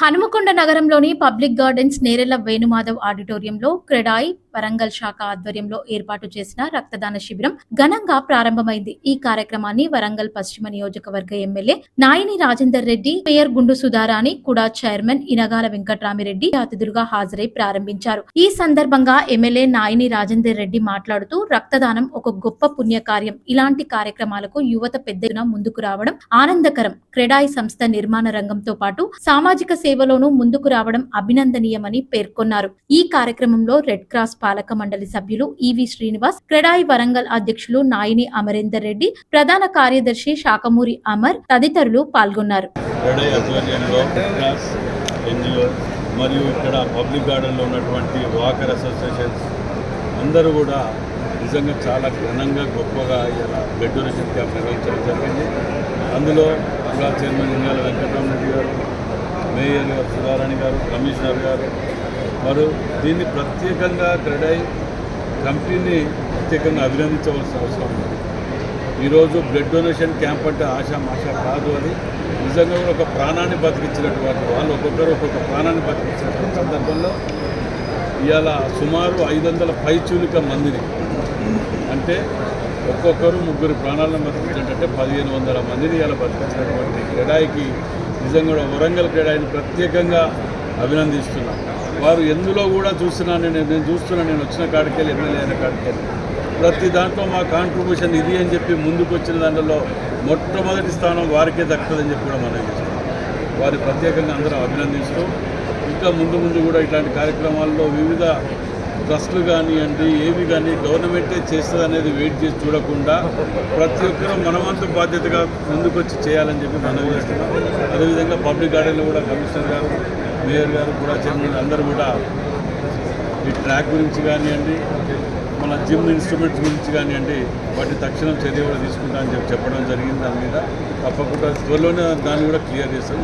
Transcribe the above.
హనుమకొండ నగరంలోని public gardens Nerella Venumadhav ఆడిటోరియంలో క్రెడాయి వరంగల్ శాఖ ఆధ్వర్యంలో ఏర్పాటు చేసిన రక్తదాన శిబిరం ఘనంగా ప్రారంభమైంది. ఈ కార్యక్రమాన్ని వరంగల్ పశ్చిమ నియోజకవర్గ ఎమ్మెల్యే నాయని రాజేందర్ రెడ్డి మేయర్ గుండు సుధారాణి కూడా చైర్మన్ ఇనగాల వెంకట్రామిరెడ్డి అతిథులుగా హాజరై ప్రారంభించారు. ఈ సందర్భంగా ఎమ్మెల్యే నాయని రాజేందర్ రెడ్డి మాట్లాడుతూ రక్తదానం ఒక గొప్ప పుణ్యకార్యం. ఇలాంటి కార్యక్రమాలకు యువత పెద్దన ముందుకు రావడం ఆనందకరం. క్రెడాయి సంస్థ నిర్మాణ రంగంతో పాటు సామాజిక సేవలోనూ ముందుకు రావడం అభినందనీయమని పేర్కొన్నారు. ఈ కార్యక్రమంలో రెడ్ క్రాస్ పాలక మండలి సభ్యులు ఈవి శ్రీనివాస్ క్రెడాయి వరంగల్ అధ్యక్షులు నాయిని అమరేందర్ రెడ్డి ప్రధాన కార్యదర్శి శాకమూరి అమర్ తదితరులు పాల్గొన్నారు. మరియు ఇక్కడ పబ్లిక్ గార్డెన్లో ఉన్నటువంటి వాకర్ అసోసియేషన్స్ అందరూ కూడా నిజంగా చాలా ఘనంగా గొప్పగా ఇలా బ్లడ్ డొనేషన్ క్యాంప్ నిర్వహించడం జరిగింది. అందులో జిల్లా చైర్మన్ ఇంగాల వెంకటరామరెడ్డి గారు మేయర్ గారు సుధారాణి గారు కమిషనర్ గారు. మరియు దీన్ని ప్రత్యేకంగా క్రెడై కమిటీని ప్రత్యేకంగా అభినందించవలసిన అవసరం ఉంది. ఈరోజు బ్లడ్ డొనేషన్ క్యాంప్ అంటే ఆశ మాష కాదు అని నిజంగా కూడా ఒక ప్రాణాన్ని బతికించినటువంటి వాళ్ళు ఒక్కొక్కరు ఒక్కొక్క ప్రాణాన్ని బతికించినటువంటి సందర్భంలో ఇవాళ సుమారు ఐదు వందల పైచూలిక మందిని అంటే ఒక్కొక్కరు ముగ్గురు ప్రాణాలను బతికించినట్టే పదిహేను వందల మందిని ఇలా బతికించినటువంటి క్రీడాయికి నిజంగా కూడా వరంగల్ క్రీడాయిని ప్రత్యేకంగా అభినందిస్తున్నాం. వారు ఎందులో కూడా చూస్తున్నాను నేను నేను చూస్తున్నా నేను వచ్చిన కాడికెళ్ళి ఎమ్మెల్యే అయిన కాడికెళ్ళి ప్రతి దాంట్లో మా కాంట్రిబ్యూషన్ ఇది అని చెప్పి ముందుకు వచ్చిన దాంట్లో మొట్టమొదటి స్థానం వారికే దక్కుతుందని చెప్పి కూడా మనం చేస్తున్నాం వారి ప్రత్యేకంగా అందరం అభినందిస్తూ ఇంకా ముందు ముందు కూడా ఇట్లాంటి కార్యక్రమాల్లో వివిధ ట్రస్టులు కానివ్వండి ఏవి కానీ గవర్నమెంటే చేస్తుంది అనేది వెయిట్ చేసి చూడకుండా ప్రతి ఒక్కరూ మనవంతు బాధ్యతగా ముందుకొచ్చి చేయాలని చెప్పి మనం చేస్తున్నాం. అదేవిధంగా పబ్లిక్ గార్డెన్లో కూడా కమిషనర్ గారు మేయర్ గారు కూడా చైర్మన్ అందరూ కూడా ఈ ట్రాక్ గురించి కానివ్వండి మన జిమ్ ఇన్స్ట్రుమెంట్స్ గురించి కానివ్వండి వాటి తక్షణం చర్య కూడా తీసుకుంటా అని చెప్పి చెప్పడం జరిగింది దాని మీద. తప్పకుండా త్వరలోనే దాన్ని కూడా క్లియర్ చేస్తాం.